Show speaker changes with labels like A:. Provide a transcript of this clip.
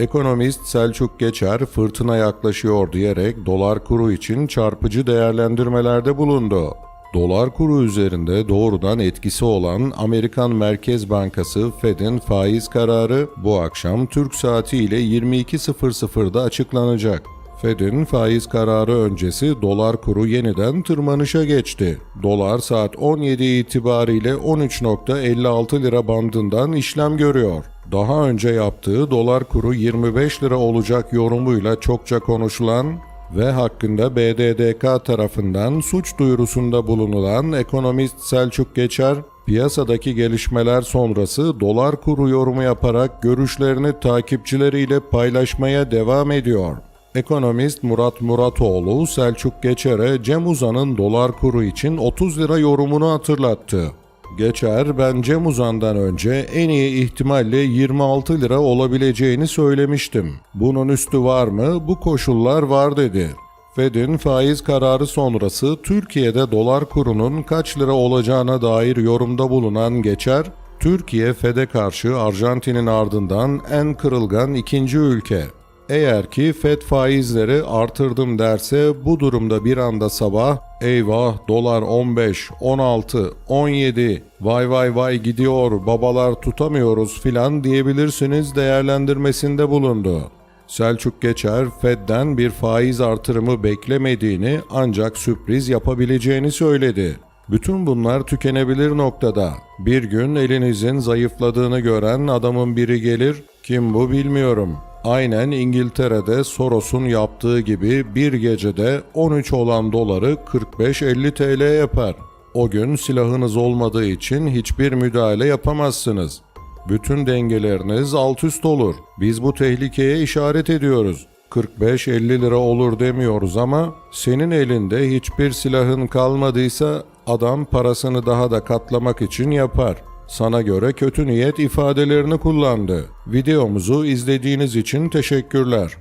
A: Ekonomist Selçuk Geçer fırtına yaklaşıyor diyerek dolar kuru için çarpıcı değerlendirmelerde bulundu. Dolar kuru üzerinde doğrudan etkisi olan Amerikan Merkez Bankası Fed'in faiz kararı bu akşam Türk saati ile 22.00'da açıklanacak. Fed'in faiz kararı öncesi dolar kuru yeniden tırmanışa geçti. Dolar saat 17 itibariyle 13.56 lira bandından işlem görüyor. Daha önce yaptığı dolar kuru 25 lira olacak yorumuyla çokça konuşulan ve hakkında BDDK tarafından suç duyurusunda bulunulan ekonomist Selçuk Geçer, piyasadaki gelişmeler sonrası dolar kuru yorumu yaparak görüşlerini takipçileriyle paylaşmaya devam ediyor. Ekonomist Murat Muratoğlu, Selçuk Geçer'e Cem Uzan'ın dolar kuru için 30 lira yorumunu hatırlattı. Geçer, ben Cem Uzan'dan önce en iyi ihtimalle 26 lira olabileceğini söylemiştim. Bunun üstü var mı? Bu koşullar var dedi. Fed'in faiz kararı sonrası Türkiye'de dolar kurunun kaç lira olacağına dair yorumda bulunan Geçer, Türkiye Fed'e karşı Arjantin'in ardından en kırılgan ikinci ülke. Eğer ki FED faizleri artırdım derse bu durumda bir anda sabah eyvah dolar 15, 16, 17 vay vay vay gidiyor babalar tutamıyoruz filan diyebilirsiniz değerlendirmesinde bulundu. Selçuk Geçer Fed'den bir faiz artırımı beklemediğini ancak sürpriz yapabileceğini söyledi. Bütün bunlar tükenebilir noktada. Bir gün elinizin zayıfladığını gören adamın biri gelir, kim bu bilmiyorum. Aynen İngiltere'de Soros'un yaptığı gibi bir gecede 13 olan doları 45-50 TL yapar. O gün silahınız olmadığı için hiçbir müdahale yapamazsınız. Bütün dengeleriniz alt üst olur. Biz bu tehlikeye işaret ediyoruz. 45-50 lira olur demiyoruz ama senin elinde hiçbir silahın kalmadıysa adam parasını daha da katlamak için yapar. Sana göre kötü niyet ifadelerini kullandı. Videomuzu izlediğiniz için teşekkürler.